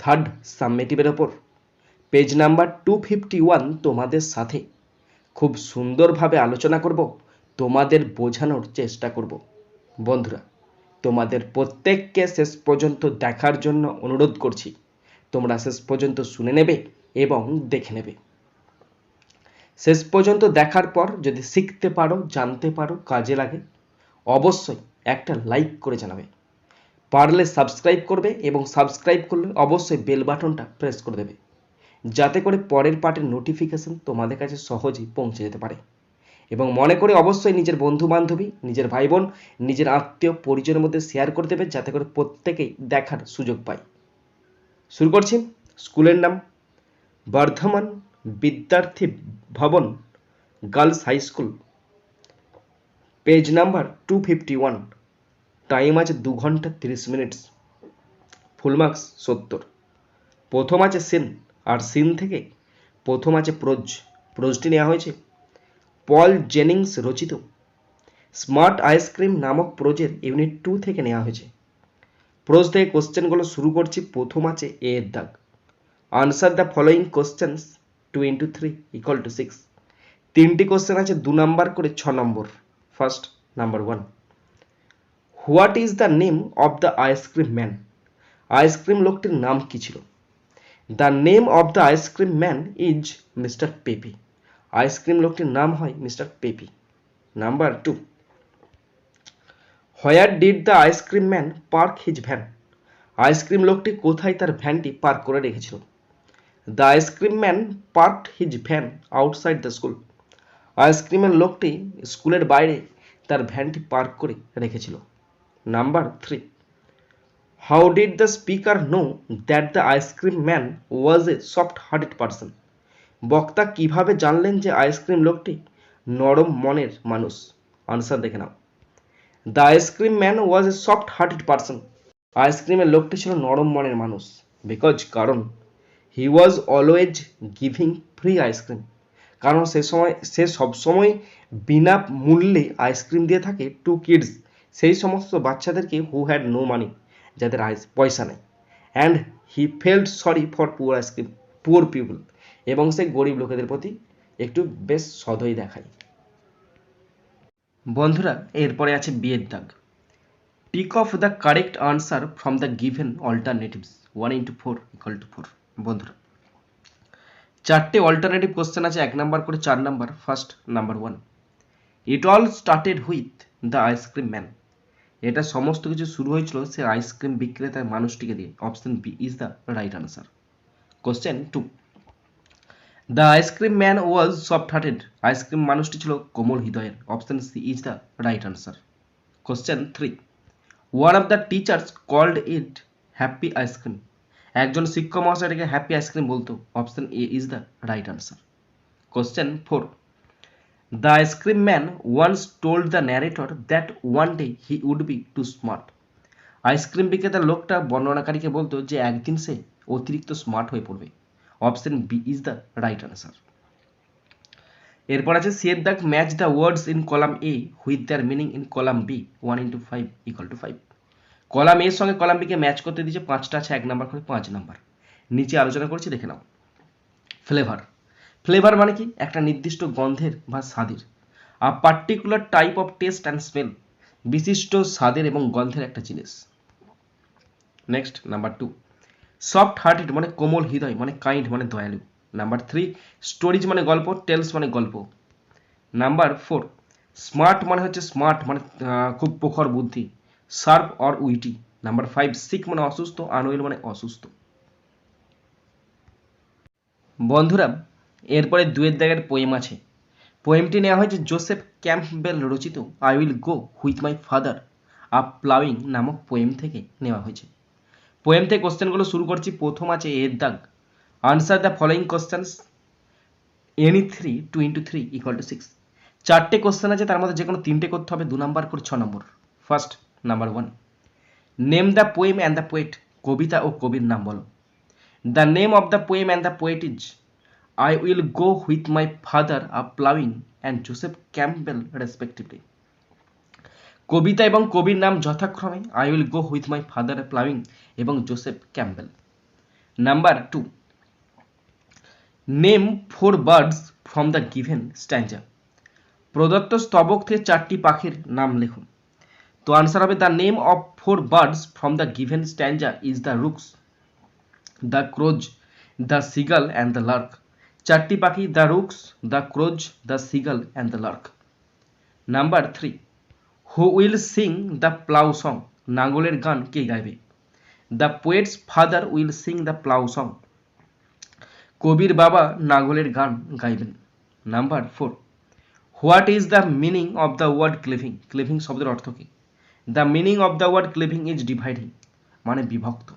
Third সাবমেটিভের ওপর। Page number two fifty one তোমাদের সাথে। খুব সুন্দরভাবে আলোচনা করব, তোমাদের বোঝানোর চেষ্টা করব। বন্ধুরা, তোমাদের প্রত্যেককে শেষ পর্যন্ত দেখার জন্য অনুরোধ করছি। তোমরা শেষ পর্যন্ত শুনে নেবে এবং দেখে নেবে। শেষ পর্যন্ত দেখার পর যদি শিখতে পারো, জানতে পারো, কাজে লাগে, অবশ্যই একটা লাইক করে জানাবে। পারলে সাবস্ক্রাইব করবে এবং সাবস্ক্রাইব করলে অবশ্যই বেল বাটনটা প্রেস করে দেবে। যাতে করে পরের পার্টের নোটিফিকেশন তোমাদের কাছে সহজেই পৌঁছে যেতে পারে। এবং মনে করে অবশ্যই নিজের বন্ধু বান্ধবী নিজের ভাই বোন নিজের আত্মীয়, পরিজনের মধ্যে শেয়ার করে দেবে যাতে করে প্রত্যেকেই দেখার সুযোগ পায়। শুরু করছি স্কুলের নাম বর্ধমান বিদ্যার্থী ভবন girls high school. Page number two fifty one time আছে দু ঘণ্টা তিরিশ মিনিটস ফুল মার্কস সত্তর। প্রথম আছে সিন, আর সিন থেকে প্রথম আছে প্রোজ। প্রোজটি নেওয়া হয়েছে পল জেনিংস রচিত। স্মার্ট আইসক্রিম নামক প্রোজের ইউনিট টু থেকে নেওয়া হয়েছে। প্রোজ থেকে কোশ্চেনগুলো শুরু করছি, প্রথম আছে এ এর দাগ। Answer the following questions, two into three equals to six. তিনটি কোশ্চেন আছে, দু নাম্বার করে ছ number. First, number one. What is the name of the ice cream man ice cream লোকটির নাম কি ছিল? The name of the ice cream man is mister Peppy ice cream লোকটির নাম হয় mister Peppy number two where did the ice cream man park his van ice cream লোকটি কোথায় তার ভ্যানটি পার্ক করে রেখেছিল? The ice cream man parked his van outside the school আইসক্রিমের লোকটি স্কুলের বাইরে তার ভ্যানটি পার্ক করে রেখেছিল। Number three how did the speaker know that the ice cream man was a soft hearted person বক্তা কীভাবে জানলেন যে আইসক্রিম লোকটি নরম মনের মানুষ? আনসার দেখে নাও। The ice cream man was a soft hearted person আইসক্রিমের লোকটি ছিল নরম মনের মানুষ। বিকজ কারণ he was always giving free ice cream কারণ সে সময়, সে সবসময় বিনা মূল্যে আইসক্রিম দিয়ে থাকে টু কিডস সেই সমস্ত বাচ্চাদেরকে হু হ্যাড নো মানি যাদের আইস পয়সা নেই। And he felt sorry for poor ice cream poor people এবং সে গরিব লোকেদের প্রতি একটু বেশ সদয় দেখায়। বন্ধুরা, এরপরে আছে বিয়ের দাগ। Tick off the correct answer from the given alternatives one into four equals to four বন্ধুরা, চারটে অল্টারনেটিভ কোশ্চেন আছে, এক নাম্বার করে চার number first number one it all started with the ice cream man এটা সমস্ত কিছু শুরু হয়েছিল সে আইসক্রিম বিক্রেতার মানুষটিকে দিয়ে। Option B is the right answer question two the ice cream man was soft hearted ice cream মানুষটি ছিল কোমল হৃদয়ের। Option C is the right answer question three one of the teachers called it happy ice cream একজন শিক্ষক মহাশয়টাকে happy ice cream বলতো। Option A is the right answer question four the ice cream man once told the narrator that one day he would be too smart ice cream বিক্রেতার লোকটা বর্ণনাকারীকে বলতো যে একদিন সে অতিরিক্ত স্মার্ট হয়ে পড়বে। Option B is the right answer এরপর আছে set the match the words in column A with their meaning in column B one into five equals to five column এর সঙ্গে কলাম বিকে ম্যাচ করতে দিয়েছে, পাঁচটা আছে, এক নাম্বার করে পাঁচ নাম্বার নিচে আলোচনা করছি, দেখে নাও। ফ্লেভার ফ্লেভার মানে কি? একটা নির্দিষ্ট গন্ধের বা স্বাদের। আর particular type of taste and smell বিশিষ্ট স্বাদের এবং গন্ধের একটা জিনিস। Next number two soft hearted মানে কোমল হৃদয় মানে কাইন্ড মানে দয়ালু। নাম্বার থ্রি স্টোরিজ মানে গল্প টেলস মানে গল্প। নাম্বার ফোর স্মার্ট মানে হচ্ছে স্মার্ট মানে খুব প্রখর বুদ্ধি sharp or witty number five sick মানে অসুস্থ আনওয়েল মানে অসুস্থ। বন্ধুরা এরপরে দুয়ের দাগের পোয়েম আছে। পোয়েমটি নেওয়া হয়েছে জোসেফ ক্যাম্পবেল রচিত I will go with my father up ploughing নামক পোয়েম থেকে নেওয়া হয়েছে। পোয়েম থেকে কোশ্চেনগুলো শুরু করছি, প্রথম আছে এর দাগ। Answer the following questions any three two into three equals to six চারটে কোশ্চেন আছে, তার মধ্যে যে কোনো তিনটে করতে হবে, দু নাম্বার করে ছ number first number one name the poem and the poet কবিতা ও কবির নাম বলো। The name of the poem and the poet is I will go with my father a ploughing and Joseph Campbell respectively কবিতা এবং কবির নাম যথাক্রমে I will go with my father ploughing এবং Joseph Campbell number two name four birds from the given stanza প্রদত্ত স্তবক থেকে চারটি পাখির নাম লিখুন। তো আনসার হবে the name of four birds from the given stanza is the rooks the crows the seagull and the lark চারটি পাখি, the rooks, the crows, the seagull and the lark. Number three, who will sing the plough song. নাঙ্গলের গান কে গাইবে? The poet's father will sing the plough song. কবির বাবা নাঙ্গলের গান গাইবেন। Number four, what is the meaning of the word cleaving? Cleaving শব্দের অর্থ কি? The meaning of the word cleaving is dividing মানে বিভক্ত।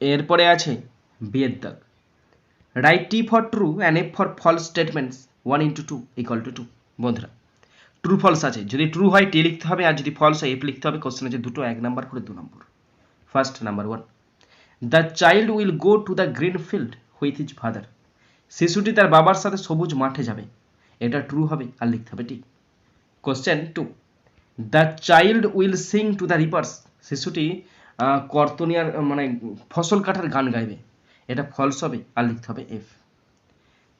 এরপরে আছে বিয়ের দাগ। Write T for true and F for false statements one into two equals to two বন্ধুরা ট্রু ফলস আছে। যদি ট্রু হয় টি লিখতে হবে, আর যদি ফলস হয় এফ লিখতে হবে কোশ্চেন আছে দুটো, এক নাম্বার করে দু number first number one the child will go to the green field with his father শিশুটি তার বাবার সাথে সবুজ মাঠে যাবে। এটা ট্রু হবে, আর লিখতে হবে ঠিক question two the child will sing to the rivers শিশুটি কর্তনিয়ার মানে ফসল কাটার গান গাইবে। এটা ফলস হবে, আর লিখতে হবে এফ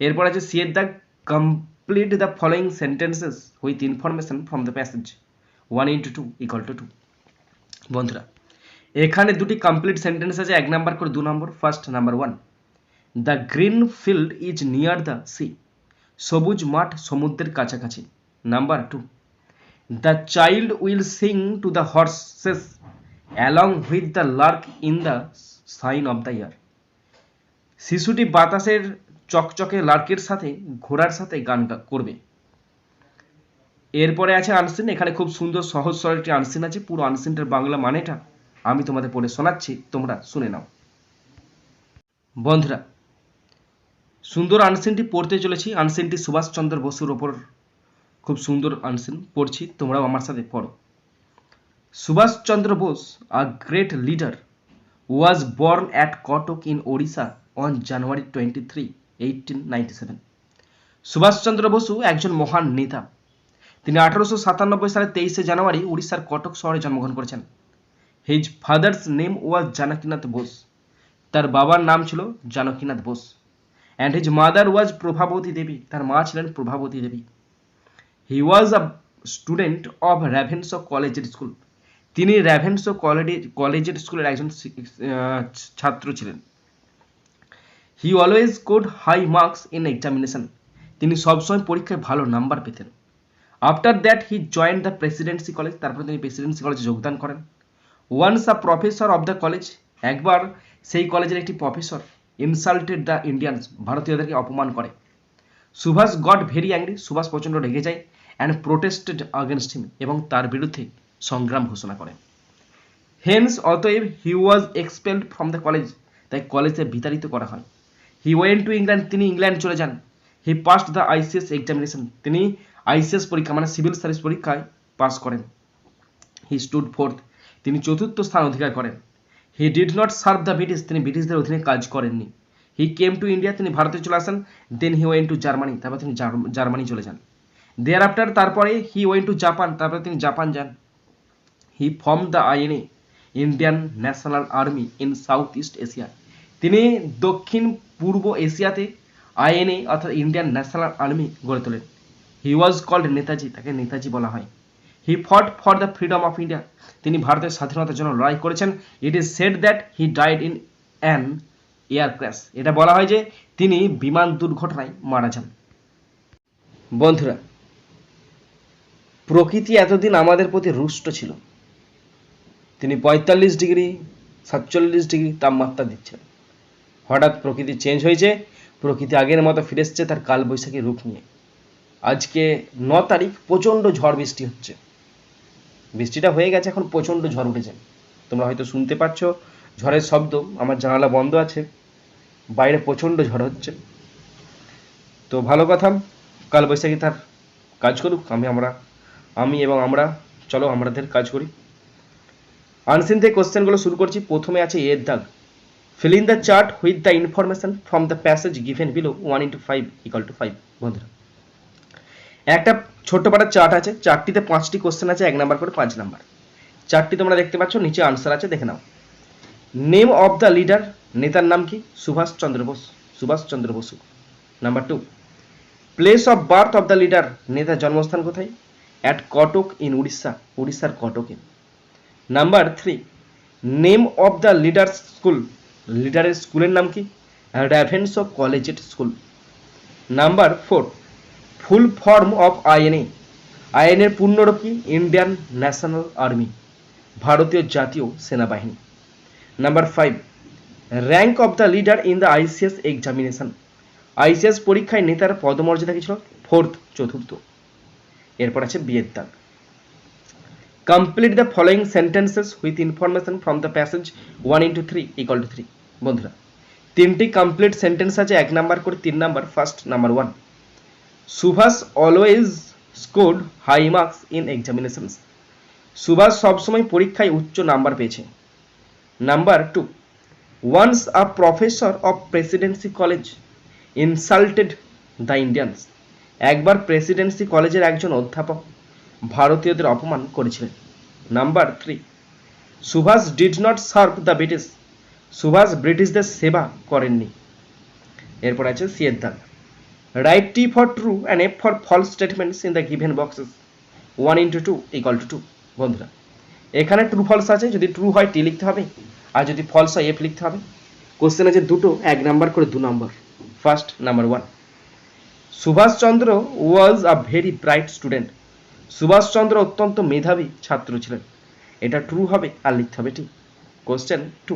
এরপর আছে সি এর the complete the following sentences with information from the passage one into two equal to two বন্ধুরা, এখানে দুটি কমপ্লিট সেন্টেন্স আছে, এক নাম্বার করে দু number first number one the green field is near the sea সবুজ মাঠ সমুদ্রের কাছাকাছি। Number two the child will sing to the horses along with the lark in the shine of the year শিশুটি বাতাসের চকচকে লার্কের সাথে, ঘোড়ার সাথে গান করবে। এরপরে আছে আনসিন, এখানে খুব সুন্দর সহজ সরল একটি আনসিন আছে, পুরো আনসিনটার বাংলা মানেটা আমি তোমাদের পড়ে শোনাচ্ছি, তোমরা শুনে নাও। বন্ধুরা, সুন্দর আনসিনটি পড়তে চলেছি, আনসিনটি সুভাষচন্দ্র বসুর ওপর খুব সুন্দর আনসিন পড়ছি, তোমরাও আমার সাথে পড়ো। Subhash Chandra Bose a great leader was born at Cuttack in Odisha on January twenty three eighteen ninety seven Subhash Chandra Basu একজন মহান নেতা। তিনি আঠারোশো সাতানব্বই সালের তেইশে জানুয়ারি উড়িষ্যার কটক শহরে জন্মগ্রহণ করেছেন। His father's name was Janakinath Bose তার বাবার নাম ছিল Janakinath Bose and his mother was Prabhavati Devi তার মা ছিলেন Prabhavati Devi he was a student of Ravenshaw কলেজের স্কুল তিনি র্যাভেন্স কলেজে কলেজের স্কুলের একজন ছাত্র ছিলেন। He always scored high marks in examination তিনি সবসময় পরীক্ষায় ভালো নাম্বার পেতেন। After that he joined the Presidency College তারপরে তিনি প্রেসিডেন্সি কলেজে যোগদান করেন। Once a professor of the college একবার সেই কলেজের একটি প্রফেসর ইনসাল্টেড দ্য ইন্ডিয়ানস ভারতীয়দেরকে অপমান করে। Subhas got very angry Subhas প্রচণ্ড রেগে যায় অ্যান্ড প্রোটেস্টেড আগেনস্ট হিম এবং তার বিরুদ্ধে সংগ্রাম ঘোষণা করে হেন্স অতএব he was expelled from the college তাই কলেজে বিতাড়িত করা হয়। হি ওয়েন টু ইংল্যান্ড তিনি ইংল্যান্ড চলে যান। He passed the ICS examination তিনি আইসিএস পরীক্ষা মানে সিভিল সার্ভিস পরীক্ষায় পাস করেন। হি স্টুড ফোর্থ তিনি চতুর্থ স্থান অধিকার করেন। He did not serve the British তিনি ব্রিটিশদের অধীনে কাজ করেননি। হি কেম টু ইন্ডিয়া তিনি ভারতে চলে আসেন। Then he went to Germany তারপর তিনি জার্মানি চলে যান। দেয়ার আফটার তারপরে হি ওয়েন টু জাপান তারপরে তিনি জাপান যান। He formed the INA Indian National Army in South East Asia তিনি দক্ষিণ পূর্ব এশিয়াতে আইএনএ অর্থাৎ ইন্ডিয়ান ন্যাশনাল আর্মি গড়ে তোলেন। হি ওয়াজ কল্ড নেতাজি, তাকে নেতাজি বলা হয়। He fought for the freedom of India তিনি ভারতের স্বাধীনতার জন্য লড়াই করেছেন। It is said that he died in an air crash এটা বলা হয় যে তিনি বিমান দুর্ঘটনায় মারা যান। বন্ধুরা, প্রকৃতি এতদিন আমাদের প্রতি রুষ্ট ছিল। তিনি পঁয়তাল্লিশ ডিগ্রি, সাতচল্লিশ ডিগ্রি তাপমাত্রা দিচ্ছেন হঠাৎ প্রকৃতি চেঞ্জ হয়েছে, প্রকৃতি আগের মতো ফিরে এসছে তার কালবৈশাখী রূপ নিয়ে। আজকে ন তারিখ প্রচণ্ড ঝড় বৃষ্টি হচ্ছে। বৃষ্টিটা হয়ে গেছে, এখন প্রচণ্ড ঝড় উঠেছে। তোমরা হয়তো শুনতে পাচ্ছ, ঝড়ের শব্দ, আমার জানালা বন্ধ আছে, বাইরে প্রচণ্ড ঝড় হচ্ছে। তো ভালো কথা কাল বৈশাখী তার কাজ করুক, আমি আমরা, আমি এবং আমরা, চলো আমাদের কাজ করি। আনসিন থেকে কোশ্চেনগুলো শুরু করছি, প্রথমে আছে এর দাগ। Fill in the chart with the information from the passage given below 1 into 5 equal to 5 বন্ধুরা। একটা ছোট্ট পাটার চার্ট আছে চারটিতে পাঁচটি কোশ্চেন আছে, এক নাম্বার করে পাঁচ নাম্বার চারটি তোমরা দেখতে পাচ্ছ, নিচে আনসার আছে, দেখে নাও। নেম অফ দ্য লিডার নেতার নাম কি? Subhash Chandra Bose, Subhash Chandra Basu. Number two place of birth of the leader নেতার জন্মস্থান কোথায়? অ্যাট কটক ইন উড়িষ্যা উড়িষ্যার কটকে number three name of the leader school লিডারের স্কুলের নাম কি? Ravens of collegiate school number four full form of INA আইএনএর পূর্ণরূপ কি? Indian National Army ভারতীয় জাতীয় সেনাবাহিনী. Number five rank of the leader in the ICS examination ICS পরীক্ষায় নেতার পদমর্যাদা কি ছিল? ফোর্থ চতুর্থ। এরপর আছে বিয়ের দাগ। Complete the following sentences with information from the passage one into three equal to three বন্ধুরা, তিনটি কমপ্লিট সেন্টেন্স আছে, এক নাম্বার করে তিন number first number one Subhash always scored high marks in examinations Subhash সবসময় পরীক্ষায় উচ্চ নাম্বার পেয়েছে। Number two once a professor of Presidency College insulted the Indians একবার প্রেসিডেন্সি কলেজের একজন অধ্যাপক ভারতীয়দের অপমান করেছিলেন। Number three Subhash did not serve the British Subhash ব্রিটিশদের সেবা করেননি। এরপর আছে সিয়ের write T for true and F for false statements in the given boxes one into two equal to two বন্ধুরা। এখানে ট্রু ফলস আছে, যদি ট্রু হয় টি লিখতে হবে, আর যদি ফলস হয় এফ লিখতে হবে। কোশ্চেন আছে দুটো, এক নাম্বার করে দু number first number one Subhash Chandra was a very bright student Subhash Chandra অত্যন্ত মেধাবী ছাত্র ছিলেন। এটা ট্রু হবে আর লিখতে হবে ঠিক question two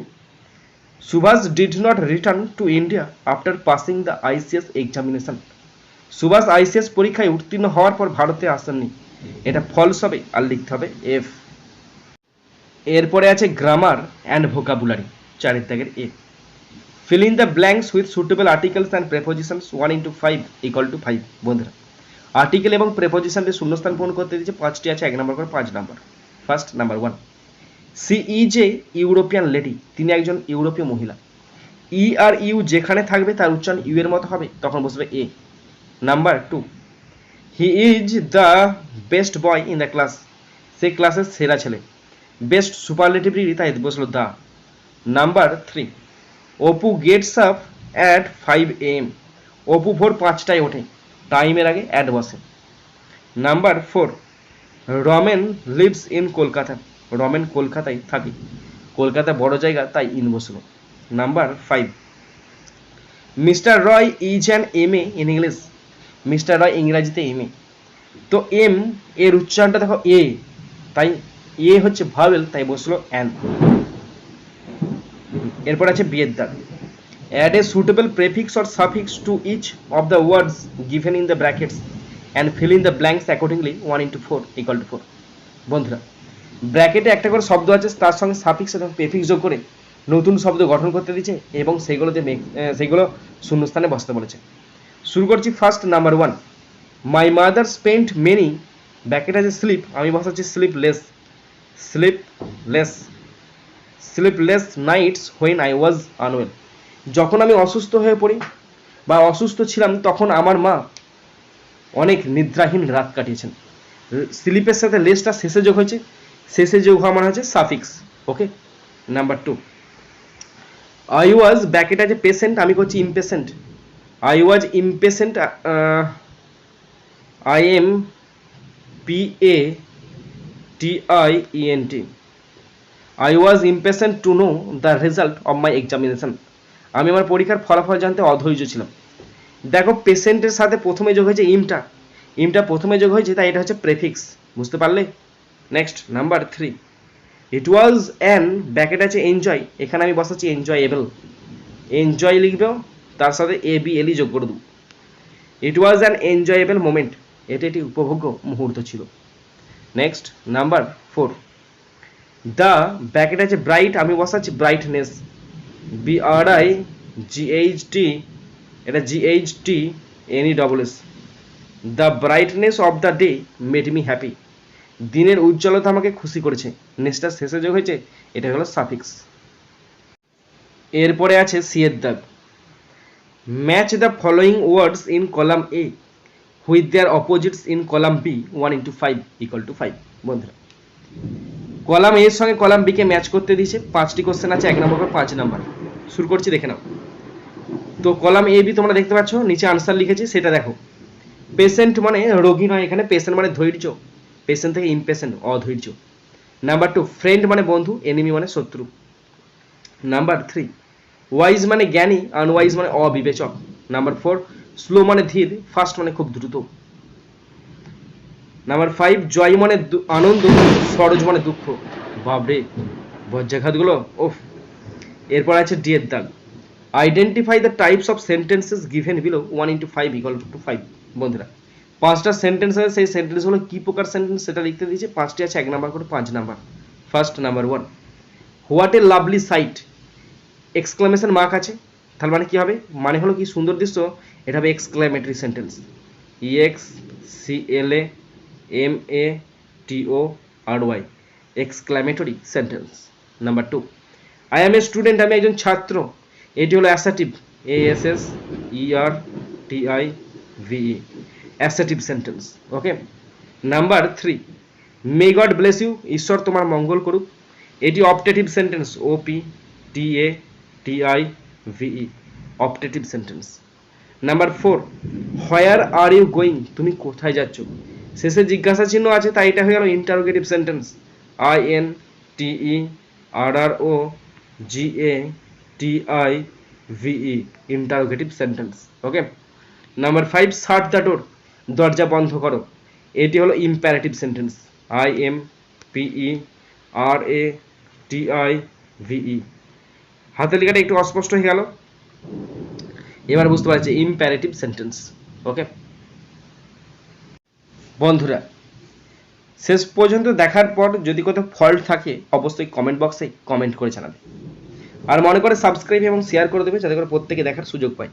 Subhash did not return to India after passing the ICS examination Subhash ICS পরীক্ষায় উত্তীর্ণ হওয়ার পর ভারতে আসেননি। এটা ফলস হবে আর লিখতে হবে এফ এরপরে আছে গ্রামার অ্যান্ড ভোকাবুলারি চারের দাগের A fill in the blanks with suitable articles and prepositions 1 into 5 equal to 5 বন্ধুরা। আর্টিকেল এবং প্রেপোজিশনকে শূন্যস্থান পূরণ করতে দিয়েছে, পাঁচটি আছে, এক নম্বর করে পাঁচ number first number one she is a European lady তিনি একজন ইউরোপীয় মহিলা। ই আর ইউ যেখানে থাকবে তার উচ্চারণ ইউ এর মতো হবে, তখন বসবে a number two he is the best boy in the class সে ক্লাসের সেরা ছেলে। বেস্ট সুপারলেটিভ ডিগ্রি তাই বসল the number three Apu gets up at five am Apu ভোর পাঁচটায় ওঠে টাইমের আগে অ্যাড বসে। Number four Ramen lives in Kolkata. Ramen কলকাতায় থাকে। কলকাতা বড় জায়গা, তাই বসল number five mister Roy is an M A in English. Mister Roy ইংরাজিতে এম এ। তো এম, এর উচ্চারণটা দেখো এ। তাই এ হচ্ছে ভাবেল তাই বসল অ্যান। এরপর আছে বিয়ের দাগ add a suitable prefix or suffix to each of the words given in the brackets and fill in the blanks accordingly one into four equal to four বন্ধুরা ব্র্যাকেটে একটা করে শব্দ আছে, তার সঙ্গে সাফিক্স এবং প্রেফিক্স যোগ করে নতুন শব্দ গঠন করতে দিচ্ছে এবং সেগুলোতে সেগুলো শূন্যস্থানে বসতে বলেছে। শুরু করছি first number one my mother spent many bracket আছে স্লিপ আমি বসাচ্ছি sleep less sleep less sleepless nights when I was unwell যখন আমি অসুস্থ হয়ে পড়ি বা অসুস্থ ছিলাম, তখন আমার মা অনেক নিদ্রাহীন রাত কাটিয়েছেন। স্লিপের সাথে লেসটা শেষে যোগ হয়েছে। শেষে যোগ হওয়া মানে হচ্ছে suffix okay number two I was bracket আছে পেশেন্ট আমি করছি impatient I was impatient I M P A T I E N T I was impatient to know the result of my examination আমি আমার পরীক্ষার ফলাফল জানতে অধৈর্য ছিলাম। দেখো পেশেন্টের সাথে প্রথমে যোগ হয়েছে ইমটা ইমটা প্রথমে যোগ হয়েছে, তাই এটা হচ্ছে প্রেফিক্স বুঝতে পারলে? Next number three it was an bracket আছে এনজয় এখানে আমি বসাচ্ছি এনজয়েবল এনজয় লিখবেও তার সাথে এ বি এলই যোগ করে দেবো। It was an enjoyable moment এটি একটি উপভোগ্য মুহূর্ত ছিল। Next number four the bracket আছে ব্রাইট আমি বসাচ্ছি brightness B R I G H T এটা G H T N E double S the brightness of the day made me happy দিনের উজ্জ্বলতা আমাকে খুশি করেছে। নেক্সটটা শেষে যোগ হয়েছে, এটা হলো সাফিক্স। এরপরে আছে সি এর দাগ match the following words in column A with their opposites in column B one into five equal to five বন্ধুরা কলাম এর সঙ্গে কলাম বি কে ম্যাচ করতে দিয়েছে। পাঁচটি কোশ্চেন আছে, এক নম্বর পাঁচ নম্বর। শুরু করছি, দেখে নাও। তো কলাম এ বি তোমরা দেখতে পাচ্ছ, নিচে আনসার লিখেছি, সেটা দেখো। পেশেন্ট মানে রোগী নয়, এখানে পেশেন্ট মানে ধৈর্য। পেশেন্ট থেকে ইমপেশেন্ট অধৈর্য। নাম্বার টু ফ্রেন্ড মানে বন্ধু এনিমি মানে শত্রু। নাম্বার থ্রি ওয়াইজ মানে জ্ঞানী আনওয়াইজ মানে অবিবেচক। নাম্বার ফোর স্লো মানে ধীর ফাস্ট মানে খুব দ্রুত। নাম্বার ফাইভ জয় মানে আনন্দ, সরোজ মানে দুঃখ। বাবরে বজ্রাঘাতগুলো ওফ এরপর আছে ডি এর দাগ identify the types of sentences given below one into five equal to five বন্ধুরা। পাঁচটা সেন্টেন্স আছে, সেই সেন্টেন্সগুলো কী প্রকার সেন্টেন্স সেটা লিখতে দিয়েছে? পাঁচটি আছে, এক নাম্বার করে পাঁচ number. First number one what a lovely sight exclamation mark আছে। তার মানে কি হবে? মানে হলো কি সুন্দর দৃশ্য? এটা হবে exclamatory sentence E X C L A M A T O R Y exclamatory sentence number two I am a student আমি একজন ছাত্র। এটি হলো assertive A S S E R T I V E assertive sentence okay number three may God bless you ঈশ্বর তোমার মঙ্গল করুক। এটি optative sentence O P T A T I V E optative sentence number four where are you going তুমি কোথায় যাচ্ছ? শেষে জিজ্ঞাসা চিহ্ন আছে, তাই এটা হয়ে গেল interrogative sentence I N T E R R O G A T I V E interrogative sentence okay number five shut the door দরজা বন্ধ করো। এটি হলো imperative sentence I M P E R A T I V E হাতের লেখাটা একটু অস্পষ্ট হয়ে গেল। এবার বুঝতে পারছি ইম্প্যারেটিভ সেন্টেন্স ওকে বন্ধুরা, শেষ পর্যন্ত দেখার পর যদি কোথাও ফল্ট থাকে, অবশ্যই কমেন্ট বক্সে কমেন্ট করে জানাবে। আর মনে করে সাবস্ক্রাইব এবং শেয়ার করে দেবে, যাতে করে প্রত্যেকে দেখার সুযোগ পায়।